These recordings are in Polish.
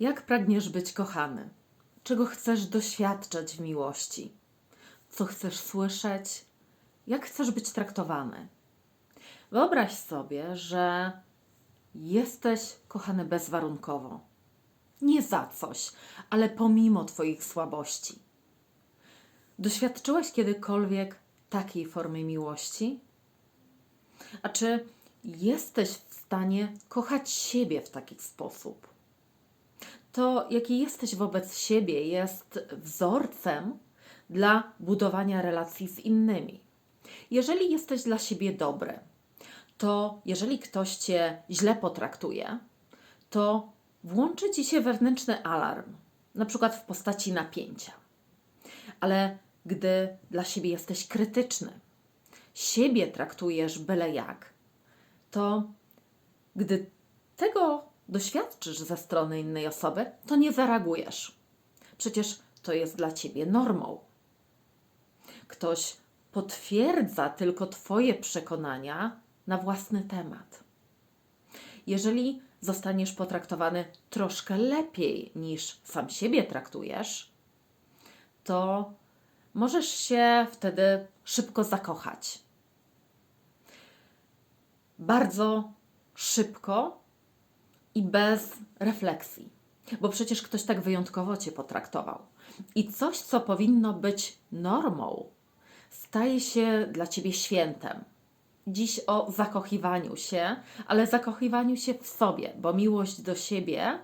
Jak pragniesz być kochany? Czego chcesz doświadczać w miłości? Co chcesz słyszeć? Jak chcesz być traktowany? Wyobraź sobie, że jesteś kochany bezwarunkowo. Nie za coś, ale pomimo Twoich słabości. Doświadczyłeś kiedykolwiek takiej formy miłości? A czy jesteś w stanie kochać siebie w taki sposób? To, jaki jesteś wobec siebie, jest wzorcem dla budowania relacji z innymi. Jeżeli jesteś dla siebie dobry, to jeżeli ktoś cię źle potraktuje, to włączy ci się wewnętrzny alarm, na przykład w postaci napięcia. Ale gdy dla siebie jesteś krytyczny, siebie traktujesz byle jak, to gdy tego doświadczysz ze strony innej osoby, to nie zareagujesz. Przecież to jest dla ciebie normą. Ktoś potwierdza tylko Twoje przekonania na własny temat. Jeżeli zostaniesz potraktowany troszkę lepiej niż sam siebie traktujesz, to możesz się wtedy szybko zakochać. Bardzo szybko i bez refleksji, bo przecież ktoś tak wyjątkowo cię potraktował. I coś, co powinno być normą, staje się dla ciebie świętem. Dziś o zakochiwaniu się, ale zakochiwaniu się w sobie, bo miłość do siebie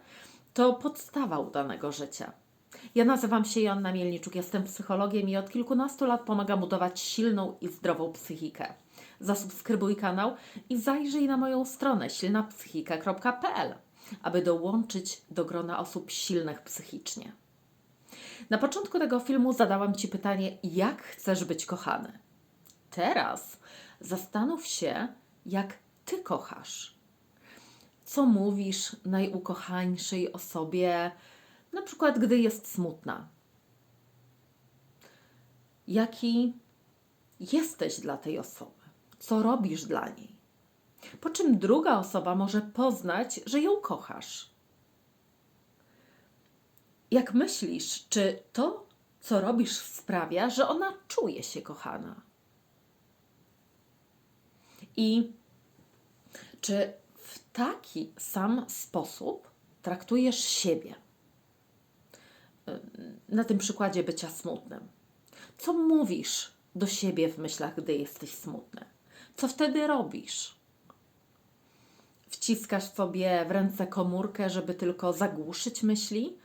to podstawa udanego życia. Ja nazywam się Joanna Mielniczuk, jestem psychologiem i od kilkunastu lat pomagam budować silną i zdrową psychikę. Zasubskrybuj kanał i zajrzyj na moją stronę silnapsychika.pl, aby dołączyć do grona osób silnych psychicznie. Na początku tego filmu zadałam Ci pytanie, jak chcesz być kochany? Teraz zastanów się, jak Ty kochasz. Co mówisz najukochańszej osobie, na przykład gdy jest smutna? Jaki jesteś dla tej osoby? Co robisz dla niej? Po czym druga osoba może poznać, że ją kochasz? Jak myślisz, czy to, co robisz, sprawia, że ona czuje się kochana? I czy w taki sam sposób traktujesz siebie? Na tym przykładzie bycia smutnym. Co mówisz do siebie w myślach, gdy jesteś smutny? Co wtedy robisz? Wciskasz sobie w ręce komórkę, żeby tylko zagłuszyć myśli?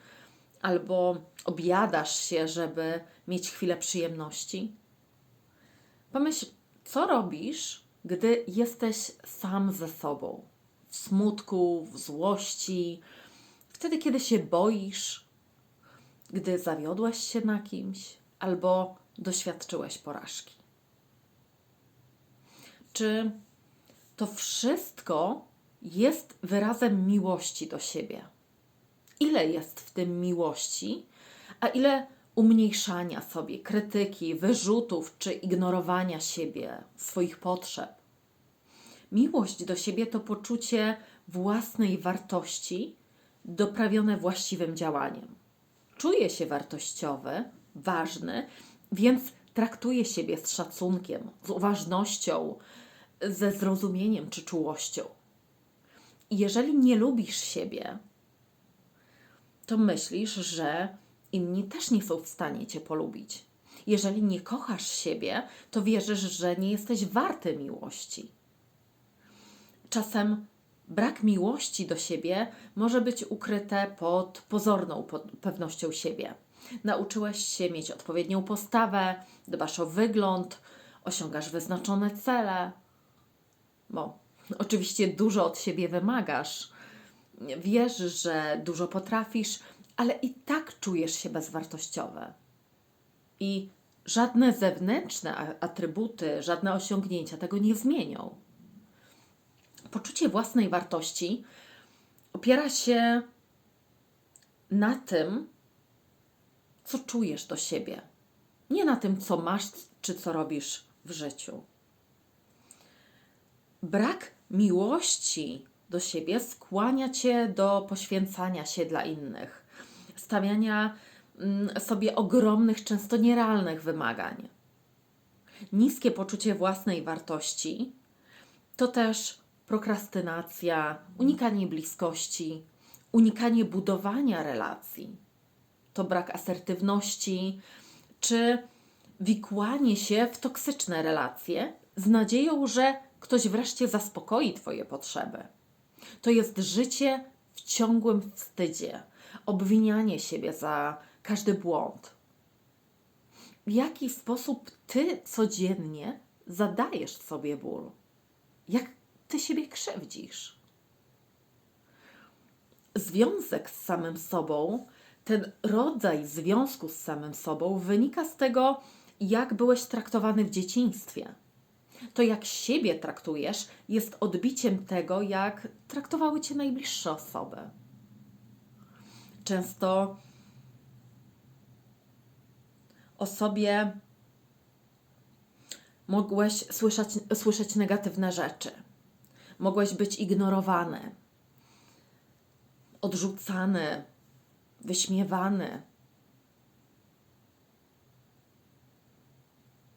Albo objadasz się, żeby mieć chwilę przyjemności? Pomyśl, co robisz, gdy jesteś sam ze sobą? W smutku, w złości, wtedy, kiedy się boisz, gdy zawiodłeś się na kimś albo doświadczyłeś porażki. Czy to wszystko jest wyrazem miłości do siebie? Ile jest w tym miłości, a ile umniejszania sobie, krytyki, wyrzutów czy ignorowania siebie, swoich potrzeb? Miłość do siebie to poczucie własnej wartości doprawione właściwym działaniem. Czuje się wartościowy, ważny, więc traktuje siebie z szacunkiem, z uważnością, ze zrozumieniem czy czułością. Jeżeli nie lubisz siebie, to myślisz, że inni też nie są w stanie cię polubić. Jeżeli nie kochasz siebie, to wierzysz, że nie jesteś warty miłości. Czasem brak miłości do siebie może być ukryte pod pozorną pewnością siebie. Nauczyłeś się mieć odpowiednią postawę, dbasz o wygląd, osiągasz wyznaczone cele, bo oczywiście dużo od siebie wymagasz. Wiesz, że dużo potrafisz, ale i tak czujesz się bezwartościowy. I żadne zewnętrzne atrybuty, żadne osiągnięcia tego nie zmienią. Poczucie własnej wartości opiera się na tym, co czujesz do siebie, nie na tym, co masz czy co robisz w życiu. Brak miłości do siebie skłania cię do poświęcania się dla innych, stawiania mm, sobie ogromnych, często nierealnych wymagań. Niskie poczucie własnej wartości to też prokrastynacja, unikanie bliskości, unikanie budowania relacji. To brak asertywności, czy wikłanie się w toksyczne relacje z nadzieją, że ktoś wreszcie zaspokoi Twoje potrzeby. To jest życie w ciągłym wstydzie, obwinianie siebie za każdy błąd. W jaki sposób Ty codziennie zadajesz sobie ból? Jak Ty siebie krzywdzisz? Związek z samym sobą, ten rodzaj związku z samym sobą wynika z tego, jak byłeś traktowany w dzieciństwie. To, jak siebie traktujesz, jest odbiciem tego, jak traktowały cię najbliższe osoby. Często o sobie mogłeś słyszeć, słyszeć negatywne rzeczy, mogłeś być ignorowany, odrzucany, wyśmiewany.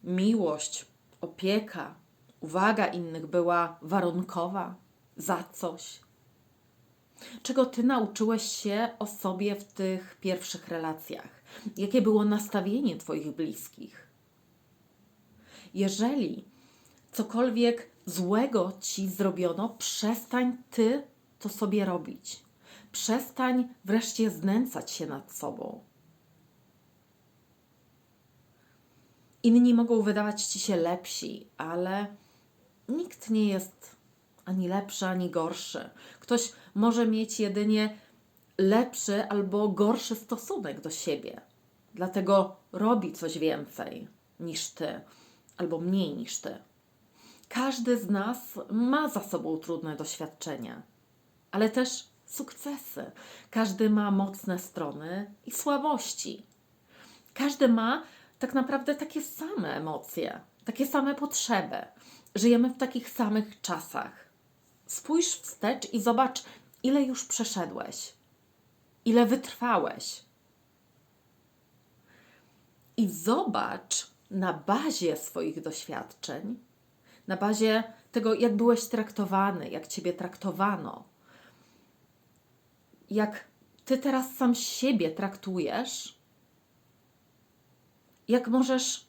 Miłość, opieka, uwaga innych była warunkowa za coś. Czego ty nauczyłeś się o sobie w tych pierwszych relacjach? Jakie było nastawienie twoich bliskich? Jeżeli cokolwiek złego ci zrobiono, przestań ty to sobie robić. Przestań wreszcie znęcać się nad sobą. Inni mogą wydawać ci się lepsi, ale nikt nie jest ani lepszy, ani gorszy. Ktoś może mieć jedynie lepszy albo gorszy stosunek do siebie. Dlatego robi coś więcej niż ty, albo mniej niż ty. Każdy z nas ma za sobą trudne doświadczenia, ale też sukcesy. Każdy ma mocne strony i słabości. Każdy ma tak naprawdę takie same emocje, takie same potrzeby. Żyjemy w takich samych czasach. Spójrz wstecz i zobacz, ile już przeszedłeś, ile wytrwałeś. I zobacz na bazie swoich doświadczeń, na bazie tego, jak byłeś traktowany, jak ciebie traktowano, jak ty teraz sam siebie traktujesz, jak możesz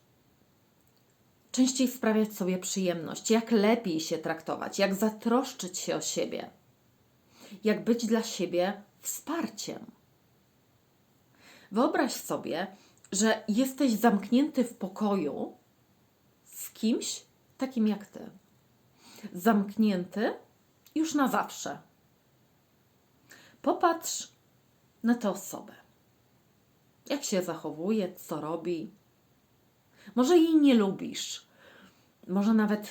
częściej sprawiać sobie przyjemność, jak lepiej się traktować, jak zatroszczyć się o siebie, jak być dla siebie wsparciem. Wyobraź sobie, że jesteś zamknięty w pokoju z kimś takim jak ty. Zamknięty już na zawsze. Popatrz na tę osobę. Jak się zachowuje, co robi. Może jej nie lubisz, może nawet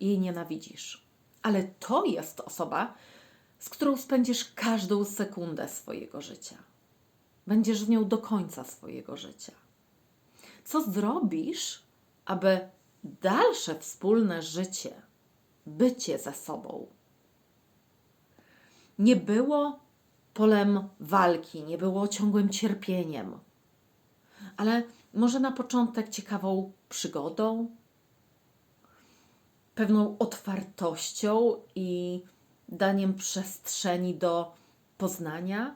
jej nienawidzisz, ale to jest osoba, z którą spędzisz każdą sekundę swojego życia. Będziesz z nią do końca swojego życia. Co zrobisz, aby dalsze wspólne życie, bycie ze sobą nie było polem walki, nie było ciągłym cierpieniem, ale może na początek ciekawą przygodą, pewną otwartością i daniem przestrzeni do poznania,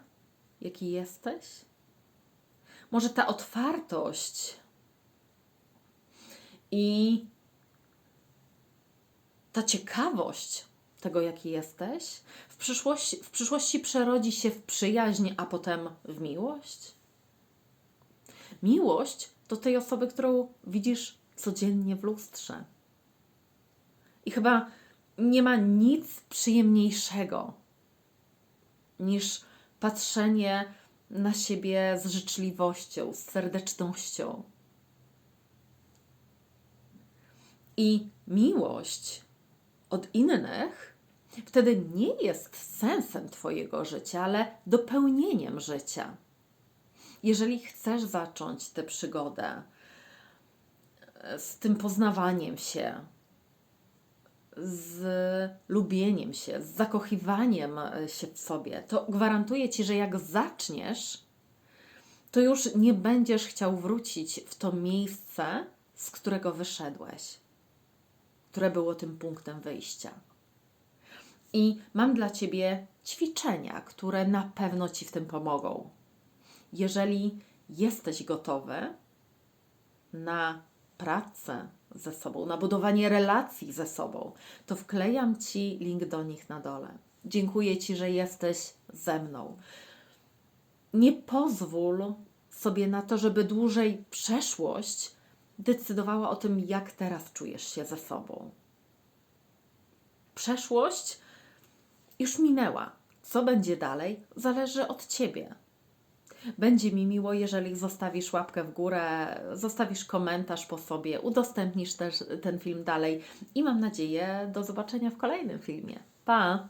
jaki jesteś? Może ta otwartość i ta ciekawość tego, jaki jesteś, w przyszłości, w przyszłości przerodzi się w przyjaźń, a potem w miłość? Miłość do tej osoby, którą widzisz codziennie w lustrze. I chyba nie ma nic przyjemniejszego niż patrzenie na siebie z życzliwością, z serdecznością. I miłość od innych wtedy nie jest sensem Twojego życia, ale dopełnieniem życia. Jeżeli chcesz zacząć tę przygodę z tym poznawaniem się, z lubieniem się, z zakochywaniem e, się w sobie, to gwarantuję Ci, że jak zaczniesz, to już nie będziesz chciał wrócić w to miejsce, z którego wyszedłeś, które było tym punktem wyjścia. I mam dla Ciebie ćwiczenia, które na pewno Ci w tym pomogą. Jeżeli jesteś gotowy na pracę ze sobą, na budowanie relacji ze sobą, to wklejam Ci link do nich na dole. Dziękuję Ci, że jesteś ze mną. Nie pozwól sobie na to, żeby dłużej przeszłość decydowała o tym, jak teraz czujesz się ze sobą. Przeszłość już minęła. Co będzie dalej, zależy od Ciebie. Będzie mi miło, jeżeli zostawisz łapkę w górę, zostawisz komentarz po sobie, udostępnisz też ten film dalej i mam nadzieję do zobaczenia w kolejnym filmie. Pa!